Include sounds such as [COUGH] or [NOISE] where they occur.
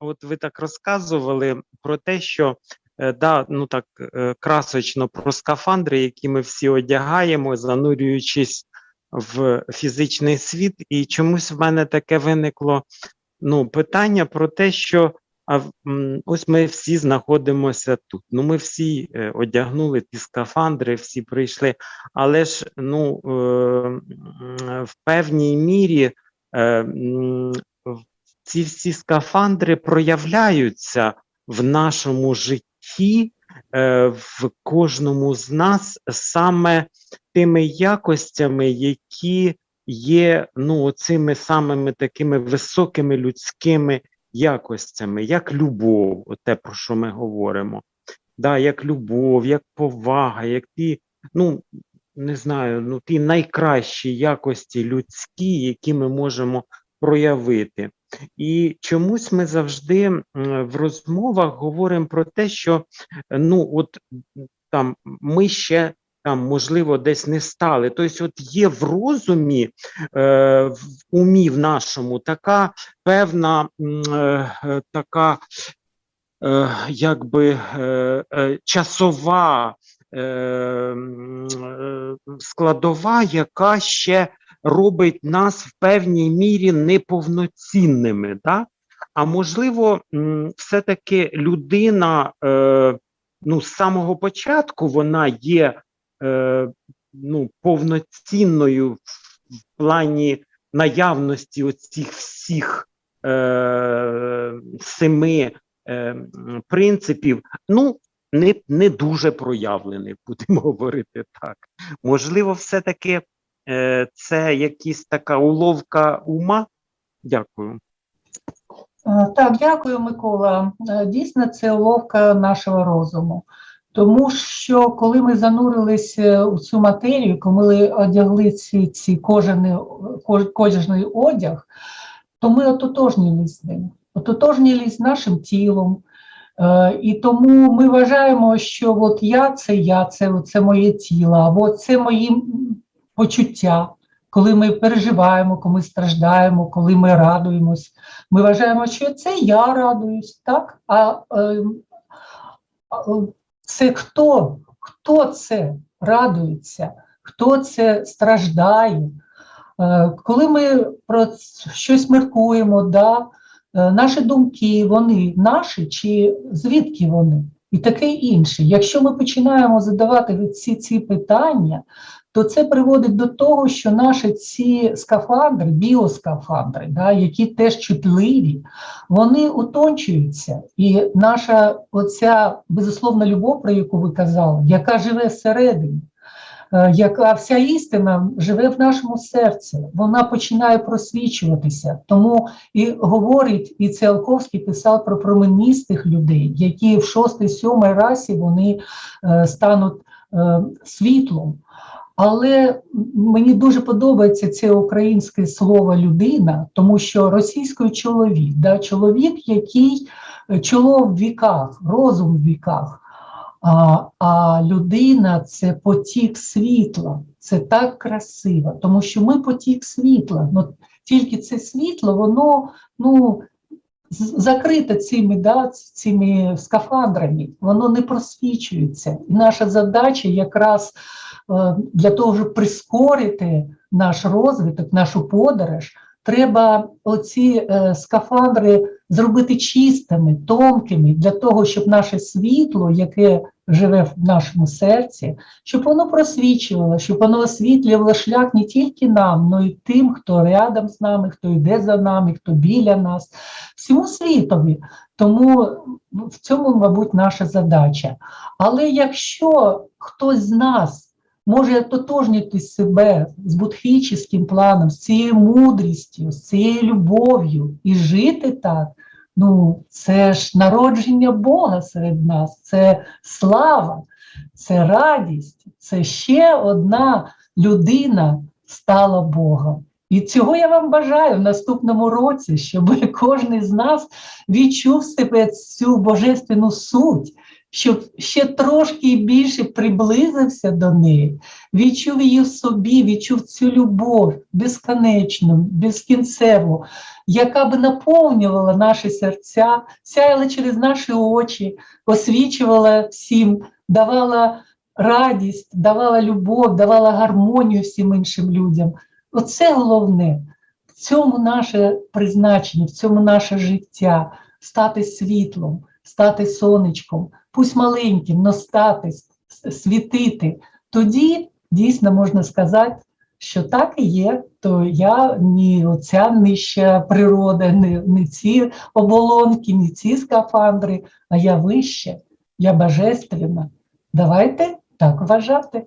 от ви так розказували про те, що е, да, ну так е, красочно про скафандри, які ми всі одягаємо, занурюючись в фізичний світ, і чомусь в мене таке виникло ну, питання про те, що а, ось ми всі знаходимося тут. Ну, ми всі е, одягнули ті скафандри, всі прийшли, але ж ну, в певній мірі ці всі скафандри проявляються в нашому житті, е, в кожному з нас саме тими якостями, які є ну, цими самими такими високими людськими якостями, як любов, те, про що ми говоримо. Да, як любов, як повага, як ті, ну, не знаю, ну, ті найкращі якості людські, які ми можемо проявити. І чомусь ми завжди в розмовах говоримо про те, що ну, от там ми ще там, можливо, десь не стали. Тобто, от є в розумі, е, в умі в нашому така певна е, е, така е, якби е, е, часова е, е, складова, яка ще робить нас в певній мірі неповноцінними. Да? А можливо, все-таки людина е, ну, з самого початку вона є е, ну, повноцінною в, плані наявності оцих всіх е, семи е, принципів, ну, не, не дуже проявлений, [LAUGHS] будемо говорити так. Можливо, все-таки це якась така уловка ума. Дякую. Е, Так, дякую, Микола. Е, Дійсно, це уловка нашого розуму. Тому що коли ми занурилися у цю матерію, коли ми одягли ці, ці кожаний, одяг, то ми ототожнілись з ним, ототожнілись з нашим тілом. Е, І тому ми вважаємо, що от я це я, це, це моє тіло, або це мої почуття, коли ми переживаємо, коли ми страждаємо, коли ми радуємось. Ми вважаємо, що це я радуюсь, так? А е, це хто? Хто це радується? Хто це страждає? Е, Коли ми про щось міркуємо, да, е, наші думки, вони наші чи звідки вони? І таке інше. Якщо ми починаємо задавати ці, ці питання, то це приводить до того, що наші ці скафандри, біоскафандри, да, які теж чутливі, вони утончуються. І наша оця безусловна любов, про яку ви казали, яка живе всередині, е, яка вся істина живе в нашому серці, вона починає просвічуватися. Тому і говорить, і Циолковський писав про променістих людей, які в шостий, сьомий расі вони е, стануть е, світлом. Але мені дуже подобається це українське слово людина, тому що російською чоловік, да, чоловік, який е, чоло в віках, розум в віках. А, а людина це потік світла. Це так красиво, тому що ми потік світла. Ну, тільки це світло, воно ну, закрите цими, да, цими скафандрами, воно не просвічується. І наша задача якраз для того, щоб прискорити наш розвиток, нашу подорож, треба оці е, скафандри зробити чистими, тонкими, для того, щоб наше світло, яке живе в нашому серці, щоб воно просвічувало, щоб воно освітлювало шлях не тільки нам, але й тим, хто рядом з нами, хто йде за нами, хто біля нас, всьому світові. Тому в цьому, мабуть, наша задача. Але якщо хтось з нас може тотожнити себе з будхічним планом, з цією мудрістю, з цією любов'ю і жити так, ну це ж народження Бога серед нас, це слава, це радість, це ще одна людина стала Богом. І цього я вам бажаю в наступному році, щоб [LAUGHS] кожен з нас відчув себе цю божественну суть, щоб ще трошки більше приблизився до неї, відчув її в собі, відчув цю любов безконечну, безкінцеву, яка би наповнювала наші серця, сяяла через наші очі, освічувала всім, давала радість, давала любов, давала гармонію всім іншим людям. Оце головне. В цьому наше призначення, в цьому наше життя стати світлом, стати сонечком, пусть маленьким, но стати, світити. Тоді дійсно можна сказати, що так і є, то я ні оця нижча природа, не, не ці оболонки, ні ці скафандри, а я вище, я божественна. Давайте так вважати.